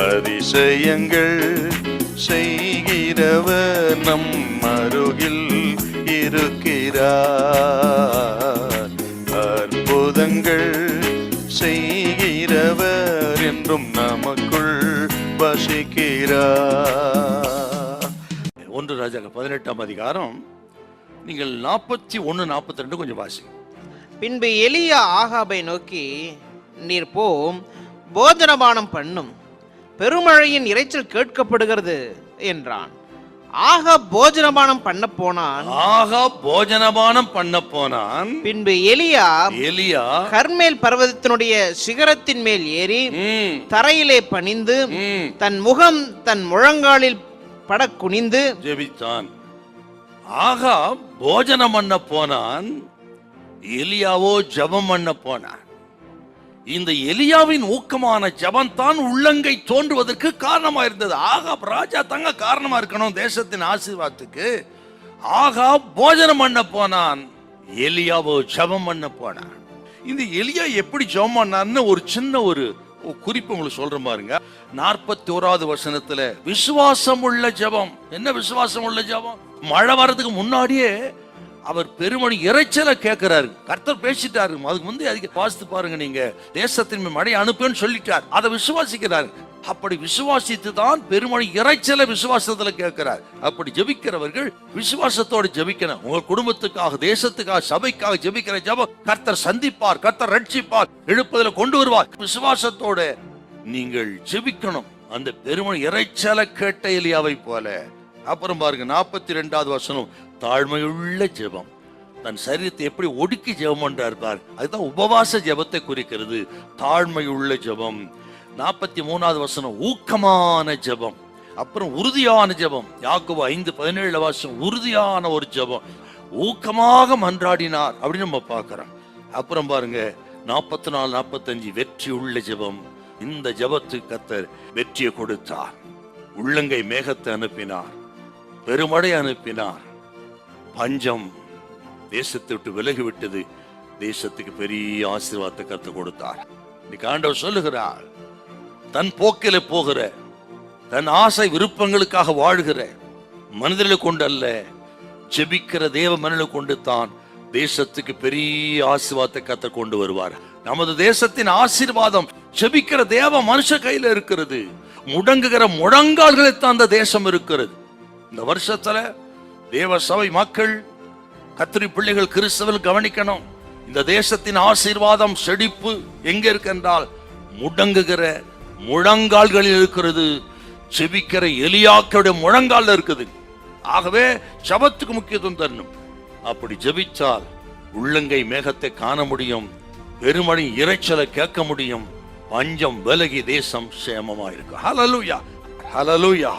அதிசயங்கள் செய்கிறவர் நம் அருகில் இருக்கிறார். அற்புதங்கள் செய்கிறவர் என்றும் நமக்குள் வசிக்கிறார். ஒன்று ராஜாக்கள் பதினெட்டாம் அதிகாரம். நீங்கள் நாற்பத்தி ஒன்று நாற்பத்தி ரெண்டு கொஞ்சம் வாசிங்க. பின்பு எலியா ஆகாபை நோக்கி நீர் போம் போஜனபானம் பண்ணும். பெருமழையின் இரைச்சல் கேட்கப்படுகிறது என்றான். ஆகா போஜனபானம் பண்ண போனான். ஆகா போஜனபானம் பண்ண போனான். பின்பு எலியா எலியா கர்மேல் பர்வதத்தினுடைய சிகரத்தின் மேல் ஏறி தரையிலே பணிந்து தன் முகம் தன் முழங்காலில் பட குனிந்து ஜெபித்தான். ஆகா போஜனம் பண்ண போனான். எலியாவோ ஜெபம் பண்ண போனான். இந்த எலியாவின் ஊக்கமான ஜெபம் தான் உள்ளங்கை தோன்றுவதற்கு காரணமா இருந்தது ஆகா ராஜா தங்க காரணமா இருக்கணும் தேசத்தின் ஆசீர்வாதத்துக்கு. ஆகா போஜனம் பண்ண போனான். எலியாவோ ஜெபம் பண்ண போனான். இந்த எலியா எப்படி ஜெபம் பண்ணார்னு ஒரு சின்ன ஒரு குறிப்பு உங்களுக்கு சொல்ற பாருங்க. நாற்பத்தி ஓராவது வசனத்துல விசுவாசம் உள்ள ஜெபம். என்ன விசுவாசம் உள்ள ஜெபம்? மழை வர்றதுக்கு முன்னாடியே அவர் பெருமணி இறைச்சலை கேட்கிறாரு. கர்த்தர் பேசிட்டாரு. அதுக்கு முந்தைய அதிக வாசித்து பாருங்க நீங்க. தேசத்தின் மேல் மழை அனுப்புன்னு சொல்லிட்டார். அதை விசுவாசிக்கிறாரு. அப்படி விசுவாசித்து தான் பெருமணி இறைச்சலை விசுவாசத்துல கேட்கிறார். அப்படி ஜெபிக்கிறவர்கள் விசுவாசத்தோடு ஜெபிக்கணும். உங்க குடும்பத்துக்காக தேசத்துக்காக சபைக்காக ஜெபிக்கிற ஜபம் கர்த்தர் சந்திப்பார் கர்த்தர் ரட்சிப்பார் எழுப்பதில் கொண்டு வருவார். விசுவாசத்தோட நீங்கள் ஜெபிக்கணும். அந்த பெருமணி இறைச்சலை கேட்ட எலியாவை போல அப்புறம் பாருங்க நாற்பத்தி ரெண்டாவது வசனம் தாழ்மையுள்ள ஜெபம். தன் சரீரத்தை எப்படி ஒடுக்கி ஜெபம் என்றார் பார் அதுதான் உபவாச ஜெபத்தை குறிக்கிறது தாழ்மையுள்ள ஜெபம். நாற்பத்தி மூணாவது வசனம் ஊக்கமான ஜெபம். அப்புறம் உறுதியான ஜெபம். யாக்கோபு ஐந்து பதினேழு வாசம் உறுதியான ஒரு ஜெபம். ஊக்கமாக மன்றாடினார். அப்படின்னு நம்ம பார்க்குறோம். அப்புறம் பாருங்க நாற்பத்தி நாலு நாற்பத்தஞ்சு வெற்றி உள்ள ஜெபம். இந்த ஜெபத்துக்கு கத்தர் வெற்றியை கொடுத்தார். உள்ளங்கை மேகத்தை அனுப்பினார். பெருமழை அனுப்பினார். பஞ்சம் தேசத்தை விட்டு விலகி விட்டது தேசத்துக்கு பெரிய ஆசீர்வாதத்தை கத்து கொடுத்தார். இன்னைக்கு ஆண்டவர் சொல்லுகிறார் தன் போக்கில போகிற தன் ஆசை விருப்பங்களுக்காக வாழ்கிற மனிதர்களை கொண்டு அல்ல ஜெபிக்கிற தேவ மனிதர்களை கொண்டு தான் தேசத்துக்கு பெரிய ஆசீர்வாதத்தை கத்த கொண்டு வருவார். நமது தேசத்தின் ஆசீர்வாதம் ஜெபிக்கிற தேவ மனுஷ கையில இருக்கிறது. முடங்குகிற முடங்கால்களை தான் அந்த தேசம் இருக்கிறது. இந்த வருஷத்துல தேவ சபை மக்கள் கத்திரி பிள்ளைகள் கிறிஸ்தவர்கள் கவனிக்கணும். இந்த தேசத்தின் ஆசீர்வாதம் செழிப்பு எங்க இருக்கின்றால் முடங்குகிற முழங்கால்களில் இருக்கிறது. செபிக்கிற எலியாக்களுடைய முழங்கால இருக்குது. ஆகவே சபத்துக்கு முக்கியத்துவம் தரணும். அப்படி ஜெபிச்சால் உள்ளங்கை மேகத்தை காண முடியும். பெருமழை இரைச்சலை கேட்க முடியும். பஞ்சம் விலகி தேசம் சேமமாயிருக்கும். Hallelujah hallelujah